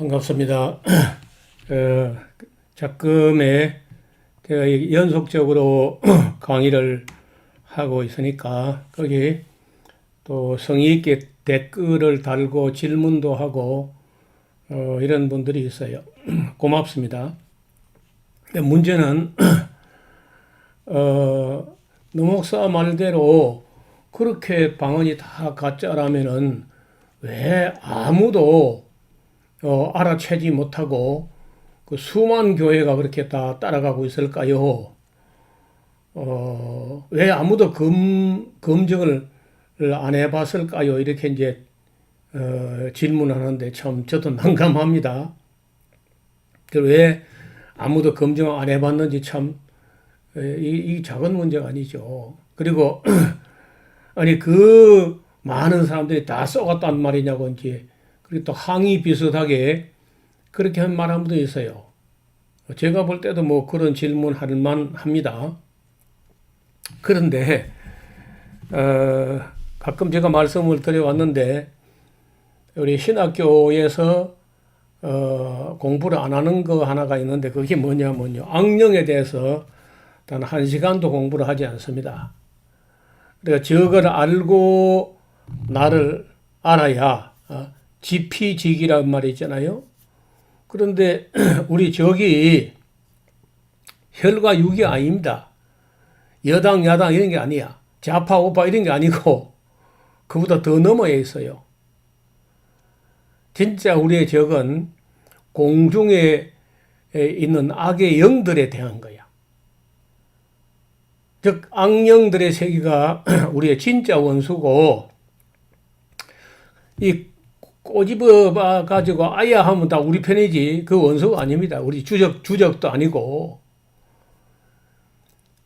반갑습니다. 어, 작금에 제가 연속적으로 강의를 하고 있으니까 거기 또 성의 있게 댓글을 달고 질문도 하고 어, 이런 분들이 있어요. 고맙습니다. 문제는 어, 노목사 말대로 그렇게 방언이 다 가짜라면은 왜 아무도 어, 알아채지 못하고 그 수만 교회가 그렇게 다 따라가고 있을까요? 어, 왜 아무도 검, 검증을 안 해봤을까요? 이렇게 이제 어, 질문하는데 참 저도 난감합니다. 그왜 아무도 검증 안 해봤는지 참 이, 이 작은 문제가 아니죠. 그리고 아니 그 많은 사람들이 다 쏘갔단 말이냐고 이제 그리고 또 항의 비슷하게 그렇게 한 말 한 분도 있어요. 제가 볼 때도 뭐 그런 질문 할만 합니다. 그런데 어, 가끔 제가 말씀을 드려왔는데 우리 신학교에서 어, 공부를 안 하는 거 하나가 있는데 그게 뭐냐면요. 악령에 대해서 단 한 시간도 공부를 하지 않습니다. 그러니까 저걸 알고 나를 알아야 어, 지피지기란 말이 있잖아요. 그런데 우리 적이 혈과 육이 아닙니다. 여당, 야당 이런 게 아니야. 좌파, 우파 이런 게 아니고 그보다 더 넘어야 있어요. 진짜 우리의 적은 공중에 있는 악의 영들에 대한 거야. 즉 악령들의 세계가 우리의 진짜 원수고 이 꼬집어 봐 가지고 아야 하면 다 우리 편이지 그 원수가 아닙니다. 우리 주적 주적도 아니고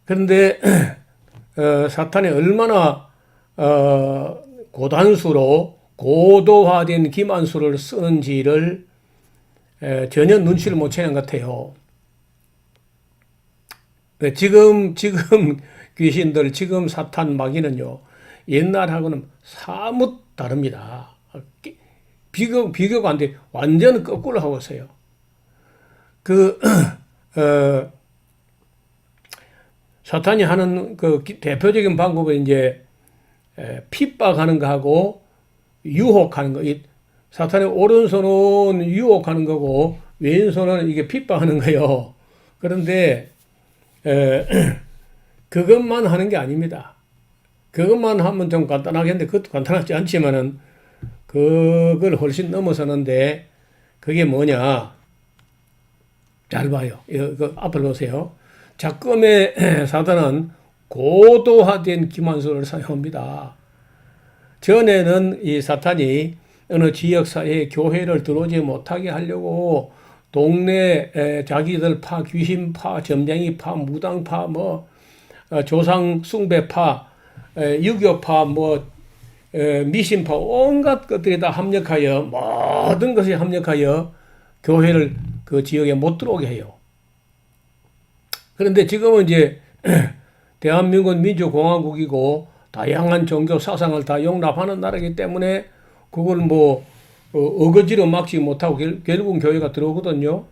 그런데 어, 사탄이 얼마나 어, 고단수로 고도화된 기만수를 쓰는지를 에, 전혀 눈치를 못 채는 것 같아요. 네, 지금 지금 귀신들 지금 사탄 마귀는요 옛날하고는 사뭇 다릅니다. 비교 비교가 안 돼. 완전 거꾸로 하고 있어요. 그 어, 사탄이 하는 그 대표적인 방법은 이제 에, 핍박하는 거하고 유혹하는 거. 이 사탄의 오른손은 유혹하는 거고 왼손은 이게 핍박하는 거예요. 그런데 에, 그것만 하는 게 아닙니다. 그것만 하면 좀 간단하겠는데 그것도 간단하지 않지만은 그걸 훨씬 넘어서는데 그게 뭐냐? 잘 봐요. 이거 앞을 보세요. 작금의 사단은 고도화된 기만술을 사용합니다. 전에는 이 사탄이 어느 지역 사회에 교회를 들어오지 못하게 하려고 동네 자기들 파, 귀신 파, 점쟁이 파, 무당 파, 뭐 어, 조상 숭배 파, 유교 파, 뭐 미신파 온갖 것들이 다 합력하여 모든 것이 합력하여 교회를 그 지역에 못 들어오게 해요. 그런데 지금은 이제 대한민국 민주공화국이고 다양한 종교 사상을 다 용납하는 나라이기 때문에 그걸 뭐 어, 거지로 막지 못하고 결, 결국 교회가 들어오거든요.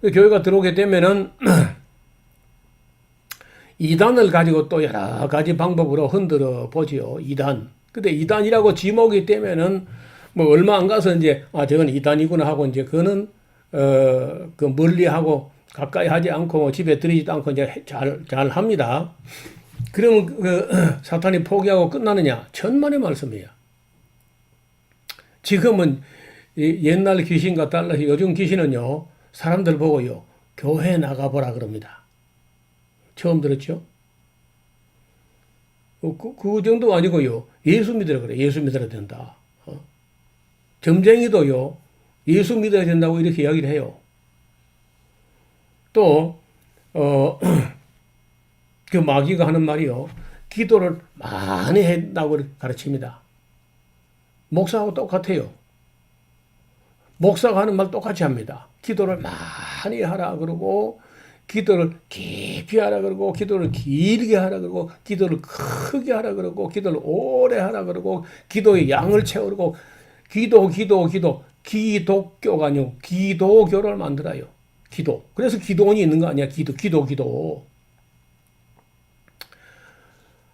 그 교회가 들어오게 되면은 이단을 가지고 또 여러 가지 방법으로 흔들어 보지요. 이단. 근데 이단이라고 지목이 되면은 뭐 얼마 안 가서 이제 아 저건 이단이구나 하고 이제 그거는 어 그 멀리하고 가까이 하지 않고 뭐 집에 들이지도 않고 이제 잘 잘 합니다. 그러면 그 사탄이 포기하고 끝나느냐? 천만의 말씀이야. 지금은 옛날 귀신과 달라서 요즘 귀신은요 사람들 보고요 교회 나가보라 그럽니다. 처음 들었죠? 어, 그, 그 정도 아니고요. 예수 믿으라 그래. 예수 믿어야 된다. 어? 점쟁이도요. 예수 믿어야 된다고 이렇게 이야기를 해요. 또, 어, 그 마귀가 하는 말이요. 기도를 많이 했다고 가르칩니다. 목사하고 똑같아요. 목사가 하는 말 똑같이 합니다. 기도를 많이 하라 그러고 기도를 깊이 하라 그러고 기도를 길게 하라 그러고 기도를 크게 하라 그러고 기도를 오래 하라 그러고 기도의 양을 채우고 기도 기도 기도 기독교가 아니고 기도교를 만들어요. 기도. 그래서 기도원이 있는 거 아니야. 기도, 기도, 기도.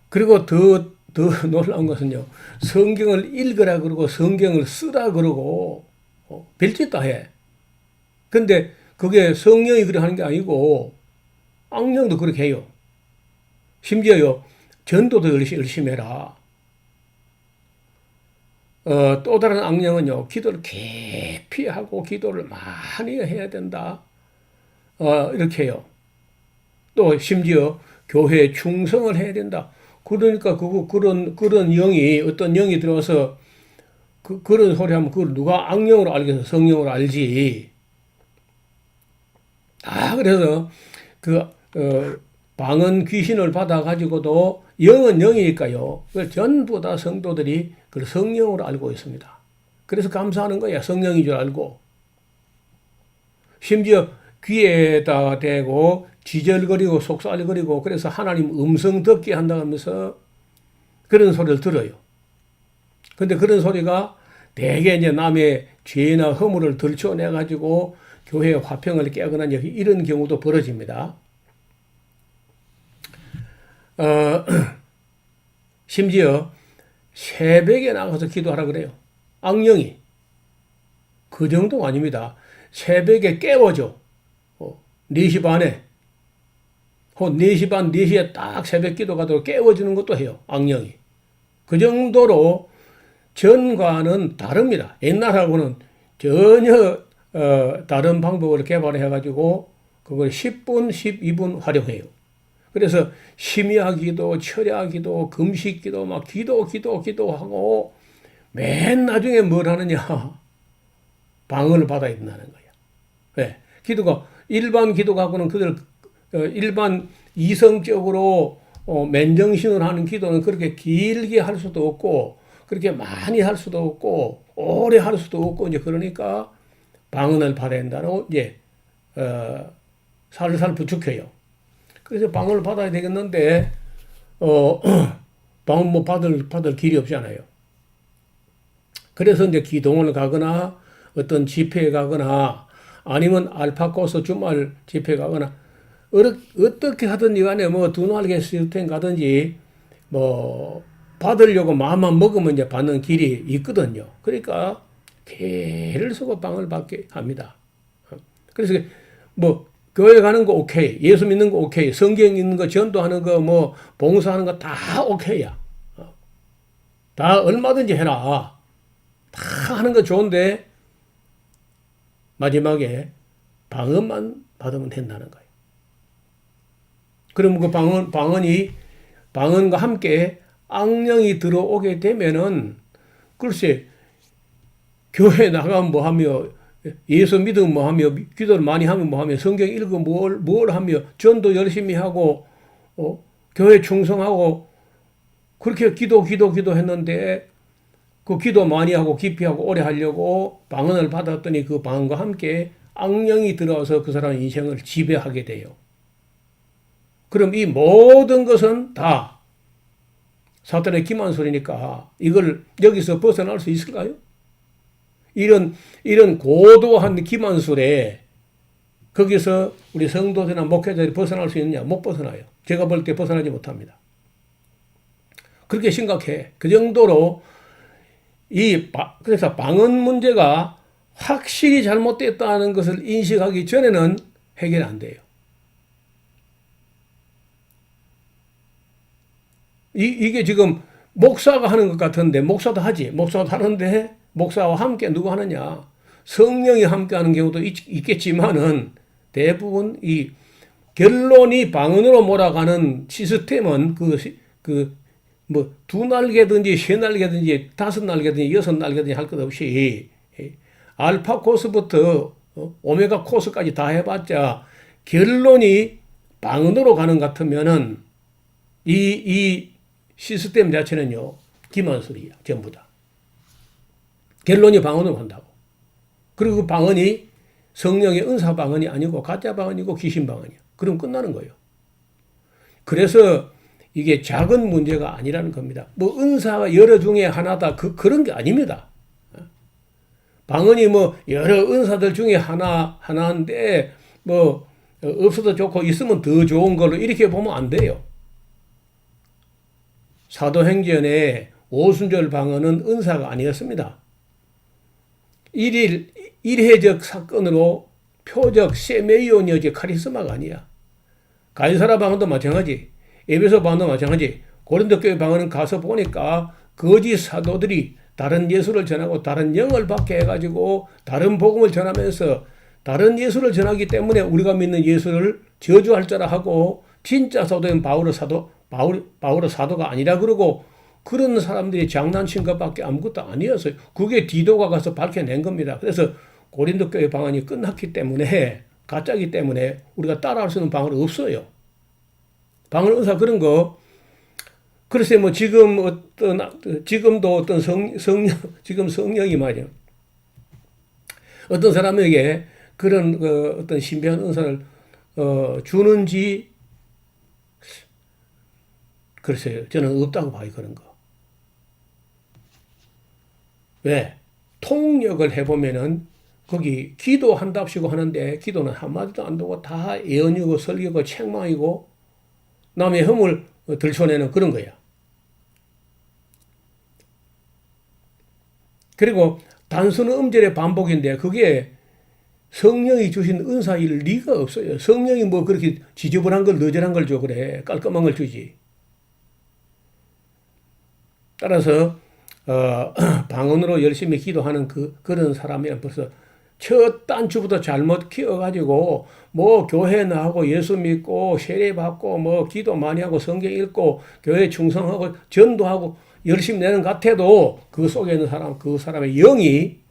그리고 더, 더 놀라운 것은요. 성경을 읽으라 그러고 성경을 쓰라 그러고 어, 별짓 다 해. 근데 그게 성령이 그래 하는 게 아니고 악령도 그렇게 해요. 심지어요. 전도도 열심히, 열심히 해라. 어, 또 다른 악령은요, 기도를 깊이 하고 기도를 많이 해야 된다. 어, 이렇게 해요. 또 심지어 교회에 충성을 해야 된다. 그러니까 그거 그런 그런 영이 어떤 영이 들어와서 그 그런 소리 하면 그걸 누가 악령으로 알겠어 성령으로 알지. 아 그래서 그 어, 방언 귀신을 받아 가지고도 영은 영이니까요. 그걸 전부 다 성도들이 그걸 성령으로 알고 있습니다. 그래서 감사하는 거야. 성령인 줄 알고. 심지어 귀에다 대고 지절거리고 속살거리고 그래서 하나님 음성 듣게 한다면서 그런 소리를 들어요. 근데 그런 소리가 대개 이제 남의 죄나 허물을 들춰내 가지고 교회의 화평을 깨거나 이런 경우도 벌어집니다. 어, 심지어 새벽에 나가서 기도하라 그래요. 악령이. 그 정도 아닙니다. 새벽에 깨워줘. 어, 4시 반에. 혹 4시 반, 4시에 딱 새벽 기도 가도록 깨워주는 것도 해요. 악령이. 그 정도로 전과는 다릅니다. 옛날하고는 전혀 어, 다른 방법을 개발해 가지고 그걸 10분, 12분 활용해요. 그래서 심야 기도, 철야 기도, 금식 기도, 막 기도, 기도, 기도하고 맨 나중에 뭘 하느냐? 방언을 받아야 된다는 거야. 왜? 기도가 일반 기도가고는 그들 어, 일반 이성적으로 어, 맨정신으로 하는 기도는 그렇게 길게 할 수도 없고 그렇게 많이 할 수도 없고 오래 할 수도 없고 이제 그러니까 방언을 된다고 이제 어, 살살 부축해요. 그래서 방언을 받아야 되겠는데 어, 방언 뭐 받을 받을 길이 없잖아요. 그래서 이제 기동을 가거나 어떤 집회에 가거나 아니면 알파코스 주말 집회 가거나 어떻게 하든지 간에 뭐 두날개 시스템 가든지 뭐 받으려고 마음만 먹으면 이제 받는 길이 있거든요. 그러니까 개를 쓰고 빵을 받게 합니다. 그래서 뭐 교회 가는 거 오케이, 예수 믿는 거 오케이, 성경 읽는 거, 전도하는 거, 뭐 봉사하는 거 다 오케이야. 다 얼마든지 해라. 다 하는 거 좋은데 마지막에 방언만 받으면 된다는 거예요. 그럼 그 방언 방언이 방언과 함께 악령이 들어오게 되면은 글쎄 교회 나가면 뭐 하며 예수 믿으면 뭐 하며 기도를 많이 하면 뭐 하며 성경 읽으면 뭘, 뭘 하며 전도 열심히 하고 어? 교회 충성하고 그렇게 기도 기도 기도 했는데 그 기도 많이 하고 깊이 하고 오래 하려고 방언을 받았더니 그 방언과 함께 악령이 들어와서 그 사람 인생을 지배하게 돼요. 그럼 이 모든 것은 다 사탄의 기만 소리니까 이걸 여기서 벗어날 수 있을까요? 이런 이런 고도한 기만술에 거기서 우리 성도들이나 목회자들이 벗어날 수 있느냐? 못 벗어나요. 제가 볼 때 벗어나지 못합니다. 그렇게 심각해. 그 정도로 이 그래서 방언 문제가 확실히 잘못됐다는 것을 인식하기 전에는 해결 안 돼요. 이, 이게 지금 목사가 하는 것 같은데 목사도 하지. 목사도 하는데 목사와 함께 누가 하느냐? 성령이 함께 하는 경우도 있, 겠지만은 대부분 이 결론이 방언으로 몰아가는 시스템은 그, 그, 뭐, 두 날개든지, 세 날개든지, 다섯 날개든지, 여섯 날개든지 할 것 없이, 알파 코스부터 어, 오메가 코스까지 다 해봤자 결론이 방언으로 가는 것 같으면은 이, 이 시스템 자체는요, 기만술이야, 전부 다. 결론이 방언으로 한다고. 그리고 그 방언이 성령의 은사 방언이 아니고 가짜 방언이고 귀신 방언이야. 그럼 끝나는 거예요. 그래서 이게 작은 문제가 아니라는 겁니다. 뭐 은사가 여러 중에 하나다 그 그런 게 아닙니다. 방언이 뭐 여러 은사들 중에 하나 하나인데 뭐 어, 없어도 좋고 있으면 더 좋은 걸로 이렇게 보면 안 돼요. 사도행전의 오순절 방언은 은사가 아니었습니다. 일일 일회적 사건으로 표적 세메이온이지 카리스마가 아니야. 가이사라 방언도 마찬가지. 에베소 방언도 마찬가지. 고린도 교회 방언은 가서 보니까 거짓 사도들이 다른 예수를 전하고 다른 영을 받게 해가지고 다른 복음을 전하면서 다른 예수를 전하기 때문에 우리가 믿는 예수를 저주할 자라 하고 진짜 사도인 바울의 사도 바울 바울의 사도가 아니라 그러고 그런 사람들이 장난친 것밖에 아무것도 아니었어요. 그게 디도가 가서 밝혀낸 겁니다. 그래서 고린도 교회 방언이 끝났기 때문에 가짜기 때문에 우리가 따라할 수 있는 방언이 없어요. 방언 은사 그런 거 글쎄 뭐 지금 어떤 지금도 어떤 성 성령 지금 성령이 말이요. 어떤 사람에게 그런 그 어떤 신비한 은사를 어 주는지 글쎄요. 저는 없다고 봐요. 그런 거. 왜? 통역을 해보면은 거기 기도한답시고 하는데 기도는 한마디도 안 되고 다 예언이고 설교고 책망이고 남의 흠을 들춰내는 그런 거야. 그리고 단순한 음절의 반복인데 그게 성령이 주신 은사일 리가 없어요. 성령이 뭐 그렇게 지저분한 걸 너절한 걸 줘 그래. 깔끔한 걸 주지. 따라서 어, 방언으로 열심히 기도하는 그 그런 사람이 벌써 첫 단추부터 잘못 키워가지고 뭐 교회 나하고 예수 믿고 세례 받고 뭐 기도 많이 하고 성경 읽고 교회 충성하고 전도하고 열심히 내는 것 같아도 그 속에 있는 사람 그 사람의 영이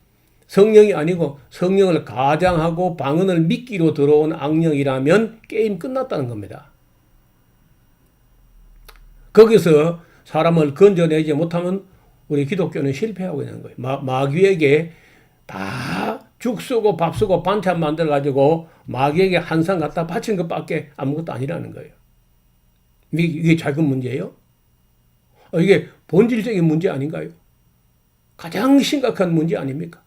성령이 아니고 성령을 가장하고 방언을 미끼로 들어온 악령이라면 게임 끝났다는 겁니다. 거기서 사람을 건져내지 못하면 우리 기독교는 실패하고 있는 거예요. 마, 마귀에게 다 죽 쓰고 밥 쓰고 반찬 만들어 가지고 마귀에게 한상 갖다 바친 것밖에 아무것도 아니라는 거예요. 이게, 이게 자금 문제예요? 어, 이게 본질적인 문제 아닌가요? 가장 심각한 문제 아닙니까?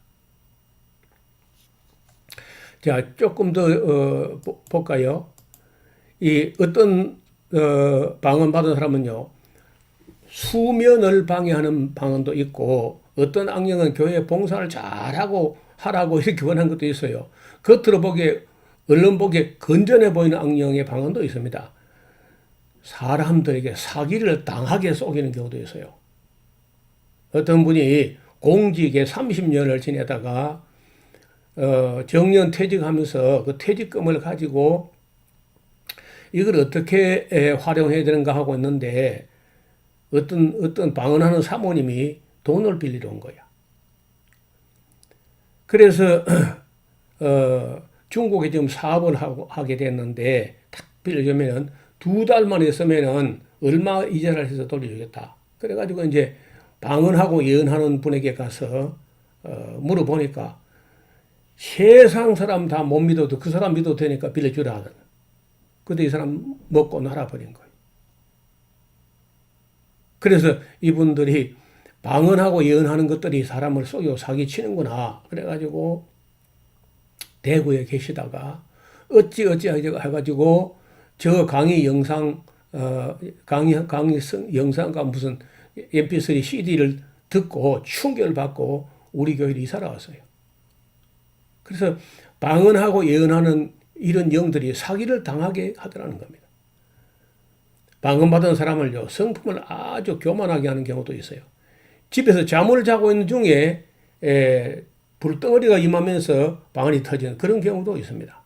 자, 조금 더 어, 볼까요? 이 어떤 어, 방언 받은 사람은요. 수면을 방해하는 방언도 있고 어떤 악령은 교회 봉사를 잘하고 하라고 이렇게 원한 것도 있어요. 겉으로 보기에 언론 보기에 건전해 보이는 악령의 방언도 있습니다. 사람들에게 사기를 당하게 속이는 경우도 있어요. 어떤 분이 공직에 30년을 지내다가 어, 정년 퇴직하면서 그 퇴직금을 가지고 이걸 어떻게 활용해야 되는가 하고 있는데 어떤 어떤 방언하는 사모님이 돈을 빌리러 온 거야. 그래서 어, 중국에 지금 사업을 하고 하게 됐는데 딱 빌려주면은 두 달만 있으면은 얼마 이자를 해서 돌려주겠다. 그래가지고 이제 방언하고 예언하는 분에게 가서 어, 물어보니까 세상 사람 다 못 믿어도 그 사람 믿어도 되니까 빌려주라. 근데 이 사람 먹고 날아버린 거예요. 그래서 이분들이 방언하고 예언하는 것들이 사람을 속여 사기치는구나. 그래가지고 대구에 계시다가 어찌 어찌 해가지고 저 강의 영상 어 강의 강의 영상과 무슨 MP3 CD를 듣고 충격을 받고 우리 교회로 이사를 왔어요. 그래서 방언하고 예언하는 이런 영들이 사기를 당하게 하더라는 겁니다. 방언받은 사람을요, 성품을 아주 교만하게 하는 경우도 있어요. 집에서 잠을 자고 있는 중에, 에, 불덩어리가 임하면서 방언이 터지는 그런 경우도 있습니다.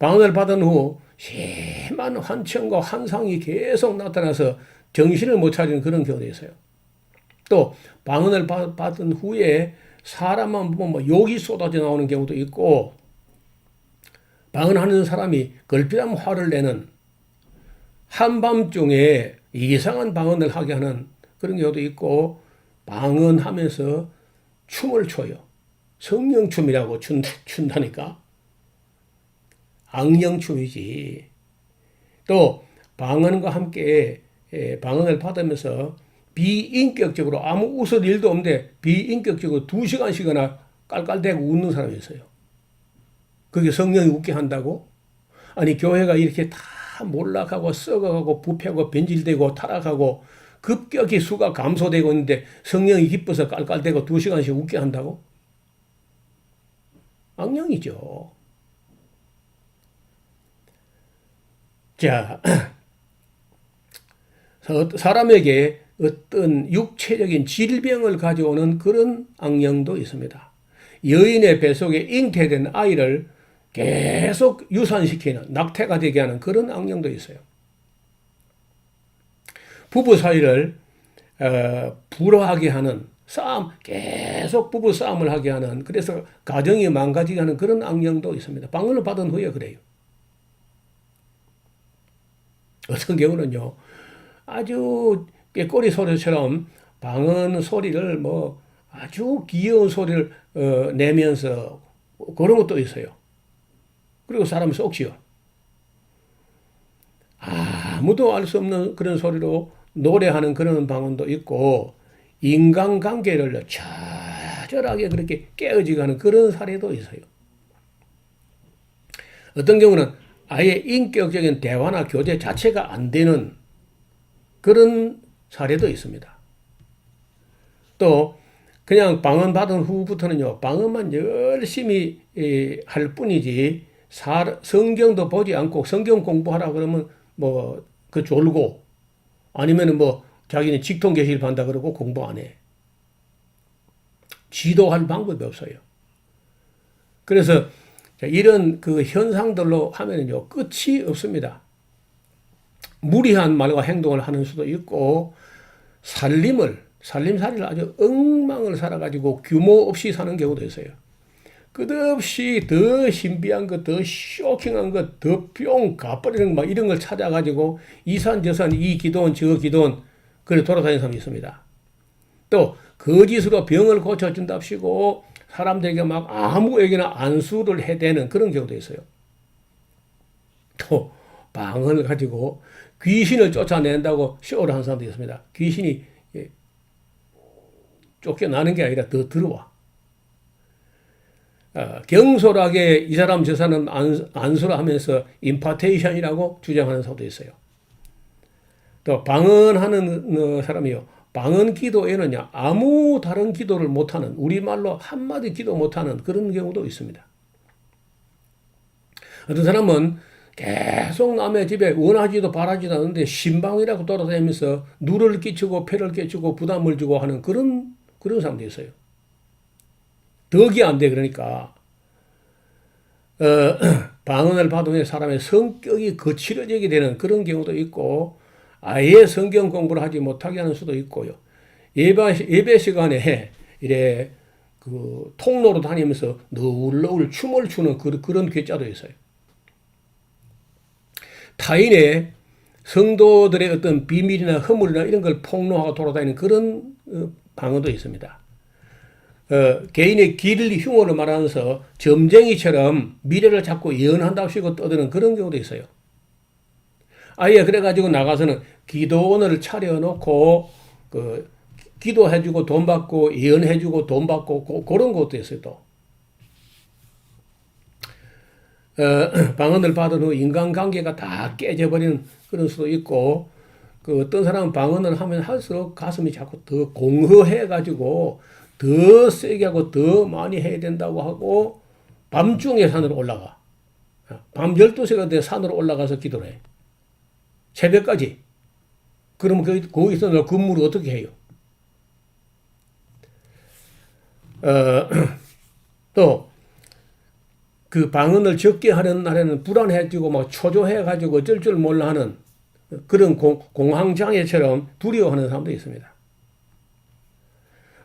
방언을 받은 후 심한 환청과 환상이 계속 나타나서 정신을 못 차리는 그런 경우도 있어요. 또 방언을 받은 후에 사람만 보면 뭐 욕이 쏟아져 나오는 경우도 있고 방언하는 사람이 걸핏하면 화를 내는 한밤중에 이상한 방언을 하게 하는 그런 경우도 있고 방언하면서 춤을 춰요. 성령춤이라고 춘, 춘다니까. 악령춤이지. 또 방언과 함께 방언을 받으면서 비인격적으로 아무 웃을 일도 없는데 비인격적으로 두 시간씩이나 깔깔대고 웃는 사람이 있어요. 그게 성령이 웃게 한다고? 아니 교회가 이렇게 다 몰락하고 썩어가고 부패하고 변질되고 타락하고 급격히 수가 감소되고 있는데 성령이 기뻐서 깔깔대고 두 시간씩 웃게 한다고? 악령이죠. 자, 사람에게 어떤 육체적인 질병을 가져오는 그런 악령도 있습니다. 여인의 뱃속에 잉태된 아이를 계속 유산시키는 낙태가 되게 하는 그런 악령도 있어요. 부부 사이를 어, 불화하게 하는 싸움 계속 부부 싸움을 하게 하는 그래서 가정이 망가지게 하는 그런 악령도 있습니다. 방언을 받은 후에 그래요. 어떤 경우는요 아주 꾀꼬리 소리처럼 방언 소리를 뭐 아주 귀여운 소리를 어, 내면서 그런 것도 있어요. 그리고 사람을 쏙지요. 아무도 알 수 없는 그런 소리로 노래하는 그런 방언도 있고 인간관계를 처절하게 그렇게 깨어지게 하는 그런 사례도 있어요. 어떤 경우는 아예 인격적인 대화나 교제 자체가 안 되는 그런 사례도 있습니다. 또 그냥 방언 받은 후부터는요, 방언만 열심히 할 뿐이지 성경도 보지 않고 성경 공부하라 그러면 뭐 그 졸고 아니면은 뭐 자기는 직통 계시를 한다 그러고 공부 안 해. 지도할 방법이 없어요. 그래서 이런 그 현상들로 하면은요 끝이 없습니다. 무리한 말과 행동을 하는 수도 있고 살림을 살림살이를 아주 엉망을 살아가지고 규모 없이 사는 경우도 있어요. 끝없이 더 신비한 것, 더 쇼킹한 것, 더 뿅 가버리는 막 이런 걸 찾아가지고 이산 저산 이 기도원 저 기도원 그래 돌아다니는 사람이 있습니다. 또 거짓으로 병을 고쳐준답시고 사람들에게 막 아무에게나 안수를 해대는 그런 경우도 있어요. 또 방언을 가지고 귀신을 쫓아낸다고 쇼를 하는 사람도 있습니다. 귀신이 예, 쫓겨나는 게 아니라 더 들어와. 어, 경솔하게 이 사람 저 사람 안수를 하면서 임파테이션이라고 주장하는 사람도 있어요. 또 방언하는 어, 사람이요. 방언 기도에는요. 아무 다른 기도를 못하는 우리말로 한마디 기도 못하는 그런 경우도 있습니다. 어떤 사람은 계속 남의 집에 원하지도 바라지도 않는데 신방이라고 돌아다니면서 누를 끼치고 폐를 끼치고 부담을 주고 하는 그런 그런 사람도 있어요. 덕이 안 돼 그러니까 어, 방언을 받으면 사람의 성격이 거칠어지게 되는 그런 경우도 있고 아예 성경 공부를 하지 못하게 하는 수도 있고요. 예배, 예배 시간에 이래 그 통로로 다니면서 너울너울 춤을 추는 그, 그런 괴짜도 있어요. 타인의 성도들의 어떤 비밀이나 허물이나 이런 걸 폭로하고 돌아다니는 그런 어, 방언도 있습니다. 어, 개인의 길을 흉어로 말하면서 점쟁이처럼 미래를 자꾸 예언한다고 시고 떠드는 그런 경우도 있어요. 아예 그래가지고 나가서는 기도원을 차려놓고 그 기도해주고 돈 받고 예언해주고 돈 받고 고, 그런 것도 있어요 또. 어, 방언을 받은 후 인간관계가 다 깨져버리는 그런 수도 있고 그 어떤 사람은 방언을 하면 할수록 가슴이 자꾸 더 공허해가지고 더 세게 하고 더 많이 해야 된다고 하고 밤중에 산으로 올라가. 밤 12시가 돼 산으로 올라가서 기도를 해. 새벽까지. 그러면 거기, 거기서 너 근무를 어떻게 해요? 어, 또, 그 방언을 적게 하는 날에는 불안해지고 막 초조해가지고 어쩔 줄 몰라 하는 그런 공, 공황장애처럼 두려워하는 사람도 있습니다.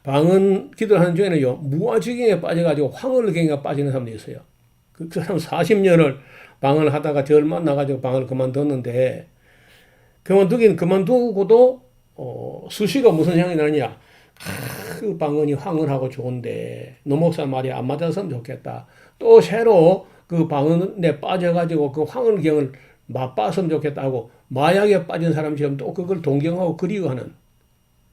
방언 기도를 하는 중에는요, 무아지경에 빠져가지고 황홀경에 빠지는 사람도 있어요. 그, 그 사람 40년을 방언을 하다가 절 만나가지고 방언을 그만뒀는데, 그만두긴 그만두고도, 어, 수시로 무슨 향이 나느냐. 아, 그 방언이 황홀하고 좋은데, 노목사 말이 안 맞았으면 좋겠다. 또 새로 그 방언에 빠져가지고 그 황홀경을 맛봤으면 좋겠다고 마약에 빠진 사람처럼 또 그걸 동경하고 그리워하는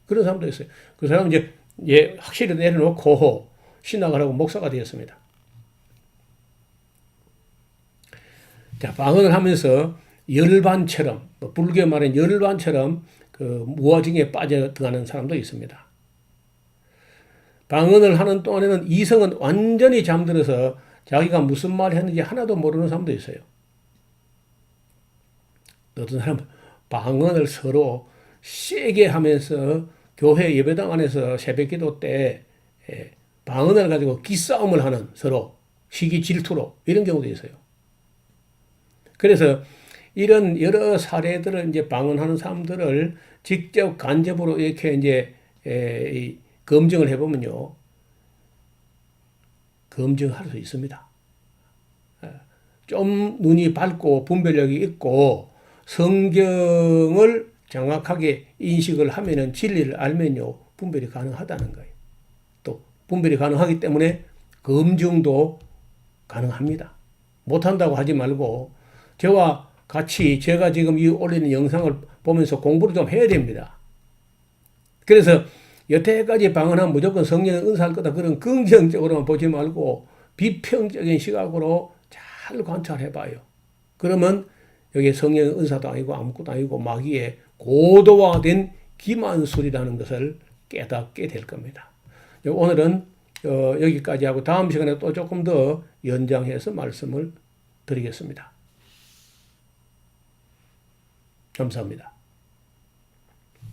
그런 사람도 있어요. 그 사람은 이제 예, 확실히 내려놓고 신학을 하고 목사가 되었습니다. 자, 방언을 하면서 열반처럼, 뭐 불교 말하는 열반처럼 그 무아증에 빠져들어가는 사람도 있습니다. 방언을 하는 동안에는 이성은 완전히 잠들어서 자기가 무슨 말을 했는지 하나도 모르는 사람도 있어요. 어떤 사람은 방언을 서로 세게 하면서 교회 예배당 안에서 새벽 기도 때 예, 방언을 가지고 기싸움을 하는 서로 시기 질투로 이런 경우도 있어요. 그래서 이런 여러 사례들을 이제 방언하는 사람들을 직접 간접으로 이렇게 이제 에, 이 검증을 해보면요. 검증할 수 있습니다. 예, 좀 눈이 밝고 분별력이 있고 성경을 정확하게 인식을 하면은 진리를 알면요. 분별이 가능하다는 거예요. 또 분별이 가능하기 때문에 검증도 가능합니다. 못한다고 하지 말고 저와 같이 제가 지금 이 올리는 영상을 보면서 공부를 좀 해야 됩니다. 그래서 여태까지 방언하면 무조건 성령의 은사할 거다. 그런 긍정적으로만 보지 말고 비평적인 시각으로 잘 관찰해 봐요. 그러면 여기 성령의 은사도 아니고 아무것도 아니고 마귀의 고도화된 기만술이라는 것을 깨닫게 될 겁니다. 오늘은 어, 여기까지 하고 다음 시간에 또 조금 더 연장해서 말씀을 드리겠습니다. 감사합니다.